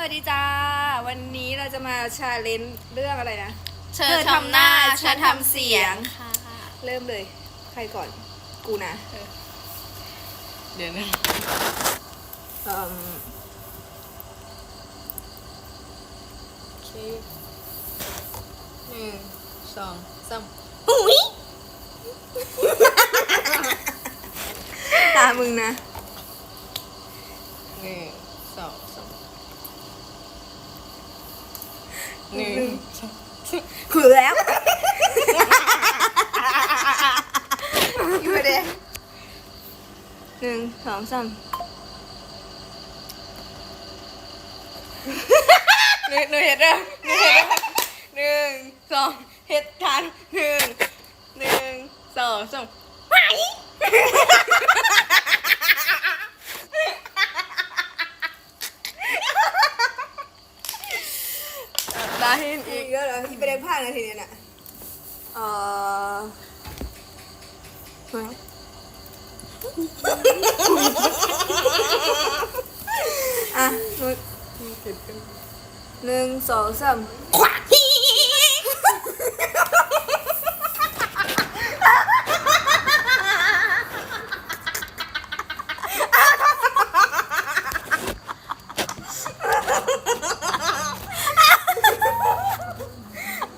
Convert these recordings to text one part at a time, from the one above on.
สวัสดีจ้า วันนี้เราจะมาชาเลนจ์เรื่องอะไรนะเธอทำหน้าฉันทำเสียง ค่ะเริ่มเลย ใครก่อน กูนะเดี๋ยวนะเอิ่มโอเคหนึ่งสองสามตามึงนะหนึ่งสองสาม หนึ่งสองคือแล้วอยู่ไปเด้หนึ่งสองสามหนึ่งหนึ่งเห็ดเด้อหนึ่งเห็ดเด้อหนึ่งสองเห็ดทันหนึ่งหนึ่งสองสามตา หินอีอีกกแล้วเหรอที่ไปได้ภาคนาทีนี้น่ะเอ่อเฮ้ยอะหนึ่งหนึ่งสองสาม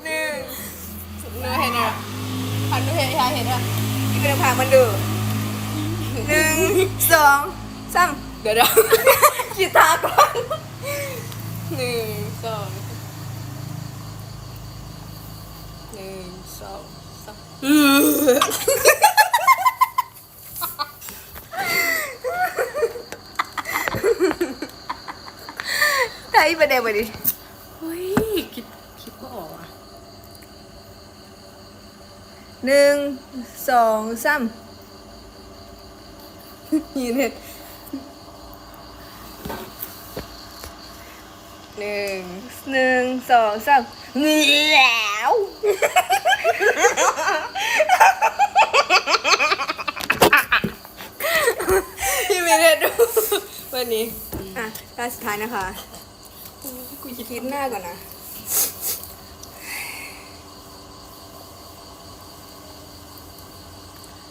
หนึ่งหนูเห็นอะพั นหนูเห็นยายเห็นอะที่ไปได้ภาคมันดูหนึ่งสองสามเดี๋ยวเดี๋ยวกีตาร์ก่อนหนึ่งสองหนึ่งสองสามถ้าอีไปได้ไปดิเฮ้ยคิดคิดก็ออกอะ หนึ่งสองสามยีเน็ตหนึ่งหนึ่งสองสามแล้วพี่มีเน็ตดูวันนี้ อะตาสุดท้ายนะคะ กูคิดคิดหน้าก่อนนะ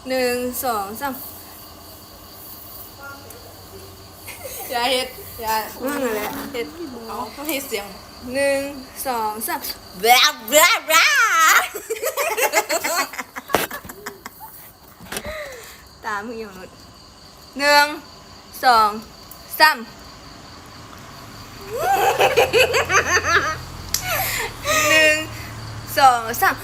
หนึ่งสองสามอย่าเห็ดอยานั่นแหละเห็ดเอาเขาเห็ดเสียงหนึ่งสองสามบลาบลาบลาตามมึงอย่างนุดหนึ่งสองสามหนึ่งสองสาม